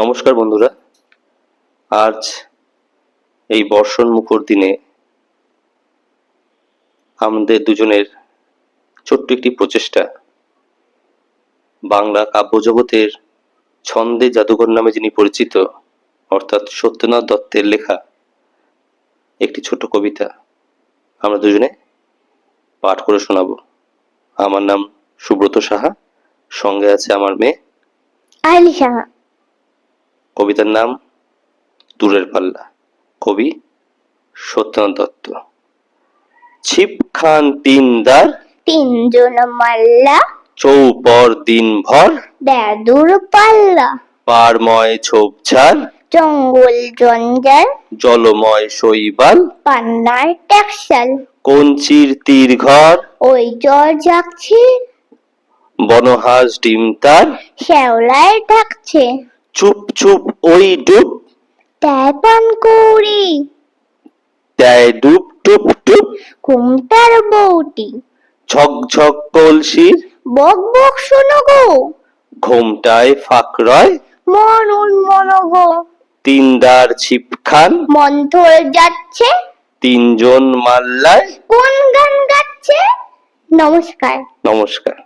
নমস্কার বন্ধুরা। আজ এই বর্ষণ মুখর দিনে আমাদের দুজনের ছোট্ট একটি প্রচেষ্টা। বাংলা কাব্যজগতের ছন্দে জাদুঘর নামে যিনি পরিচিত, অর্থাৎ সত্যনাথ দত্তের লেখা একটি ছোট কবিতা আমরা দুজনে পাঠ করে শোনাবো। আমার নাম সুব্রত সাহা, সঙ্গে আছে আমার মেয়ে আলি সাহা। কবিতার নাম দূরের পাল্লা। কবি সত্যনাথ দত্ত। ছিপ খান তিনদার তিনজন মাল্লা চৌপর দিনভর দেদুর পাল্লা পারময় ঝোপঝাড় জঙ্গল জঞ্জাল জলময় শৈবাল পান্নার ট্যাক্সাল কঞ্চির তীর ঘর ওই জ্বর জাগছে বনহাস ডিম তার শ্যাওলায় ডাকছে চুপ চুপ ওই ডুব। দেয় পান কৌড়ি দেয় ডুব টুপ টুপ ঘুমটার বউটি। ঝক ঝক কলসির। বক বক শোনো গো। ঘোমটায় ফাঁক রয়। মনো গো। তিনদার ছিপ খান মন্থর যাচ্ছে। তিনজন মাল্লায়। কোন গান গাচ্ছে? নমস্কার। নমস্কার।